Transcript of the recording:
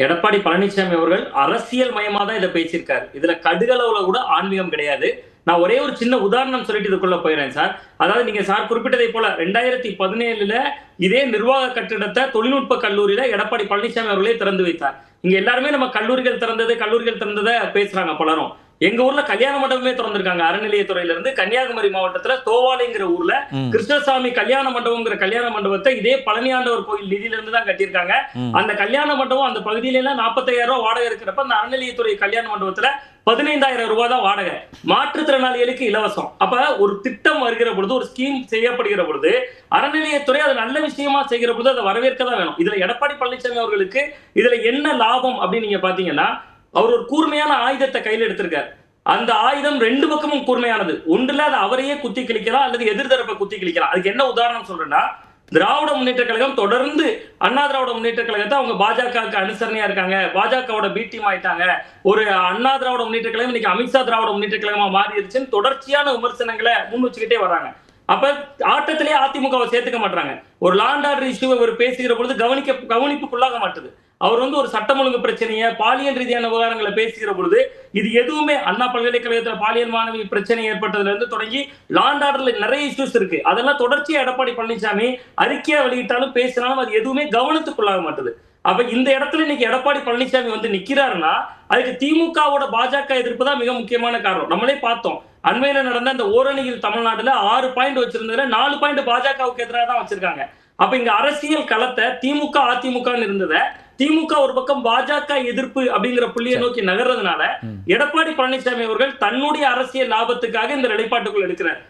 எடப்பாடி பழனிசாமி அவர்கள் அரசியல் மயமா தான் இதை பேசியிருக்காரு. இதுல கடுகளவுல கூட ஆன்மீகம் கிடையாது. நான் ஒரே ஒரு சின்ன உதாரணம் சொல்லிட்டு இதுக்குள்ள போயிடுறேன் சார். அதாவது நீங்க சார் குறிப்பிட்டதை போல ரெண்டாயிரத்தி பதினேழுல இதே நிர்வாக கட்டிடத்தை தொழில்நுட்ப கல்லூரியில எடப்பாடி பழனிசாமி அவர்களே திறந்து வைத்தார். இங்க எல்லாருமே நம்ம கல்லூரிகள் திறந்தது கல்லூரிகள் திறந்ததை பேசுறாங்க பலரும். எங்க ஊர்ல கல்யாண மண்டபமே திறந்திருக்காங்க. அறநிலையத்துறையில இருந்து கன்னியாகுமரி மாவட்டத்துல தோவாலைங்கிற ஊர்ல கிருஷ்ணசாமி கல்யாண மண்டபம்ங்கிற கல்யாண மண்டபத்தை இதே பழனியாண்டவர் கோயில் நிதியில இருந்து தான் கட்டியிருக்காங்க. அந்த கல்யாண மண்டபம் அந்த பகுதியில எல்லாம் நாற்பத்தாயிரம் ரூபாய் வாடகை இருக்கிறப்ப அந்த அறநிலையத்துறை கல்யாண மண்டபத்துல பதினைந்தாயிரம் ரூபாய் தான் வாடகை. மாற்றுத்திறனாளிகளுக்கு இலவசம். அப்ப ஒரு திட்டம் வருகிற பொழுது ஒரு ஸ்கீம் செய்யப்படுகிற பொழுது அறநிலையத்துறை அது நல்ல விஷயமா செய்கிற பொழுது அதை வரவேற்க தான் வேணும். இதுல எடப்பாடி பழனிசாமி அவர்களுக்கு இதுல என்ன லாபம் அப்படின்னு நீங்க பாத்தீங்கன்னா அவர் ஒரு கூர்மையான ஆயுதத்தை கையில் எடுத்திருக்காரு. அந்த ஆயுதம் ரெண்டு பக்கமும் கூர்மையானது. ஒன்றுல அது அவரையே குத்தி கிழிக்கலாம் அல்லது எதிர்தரப்பை குத்தி கிழிக்கலாம். அதுக்கு என்ன உதாரணம் சொல்றேன்னா திராவிட முன்னேற்ற கழகம் தொடர்ந்து அண்ணா திராவிட முன்னேற்ற கழகத்தை அவங்க பாஜகவுக்கு அனுசரணையா இருக்காங்க. பாஜகவோட பி ஆயிட்டாங்க. ஒரு அண்ணா திராவிட முன்னேற்ற கழகம் இன்னைக்கு அமித்ஷா திராவிட முன்னேற்ற கழகமா மாறிடுச்சுன்னு தொடர்ச்சியான விமர்சனங்களை முன் வச்சுக்கிட்டே வராங்க. அப்ப ஆட்டத்திலேயே அதிமுகவை சேர்த்துக்க மாட்டாங்க ஒரு லாண்ட் ஆர்டர் இஷ்யூவை அவர் பேசுகிற பொழுது கவனிக்க கவனிப்புக்குள்ளாக மாட்டுது. அவர் வந்து ஒரு சட்டம் ஒழுங்கு பிரச்சனையை பாலியல் ரீதியான விவகாரங்களை பேசுகிற பொழுது இது எதுவுமே அண்ணா பல்கலைக்கழகத்தில் பாலியல் மாணவி பிரச்சனை ஏற்பட்டதுல இருந்து தொடங்கி லாண்ட் ஆர்டர்ல நிறைய இஷ்யூஸ் இருக்கு. அதெல்லாம் தொடர்ச்சியா எடப்பாடி பழனிசாமி அறிக்கையா வெளியிட்டாலும் பேசினாலும் அது எதுவுமே கவனத்துக்குள்ளாக மாட்டுது. அப்ப இந்த இடத்துல இன்னைக்கு எடப்பாடி பழனிசாமி வந்து நிக்கிறாருன்னா அதுக்கு திமுகவோட பாஜக எதிர்ப்பு தான் மிக முக்கியமான காரணம். நம்மளே பார்த்தோம். அண்மையில நடந்த அந்த ஓரணியில் தமிழ்நாட்டுல ஆறு பாயிண்ட் வச்சிருந்ததுல நாலு பாயிண்ட் பாஜகவுக்கு எதிராக தான் வச்சிருக்காங்க. அப்ப இங்க அரசியல் களத்தை திமுக அதிமுகன்னு இருந்ததை திமுக ஒரு பக்கம் பாஜக எதிர்ப்பு அப்படிங்கிற புள்ளியை நோக்கி நகர்றதுனால. எடப்பாடி பழனிசாமி அவர்கள் தன்னுடைய அரசியல் லாபத்துக்காக இந்த நிலைப்பாட்டுக்குள் எடுக்கிறார்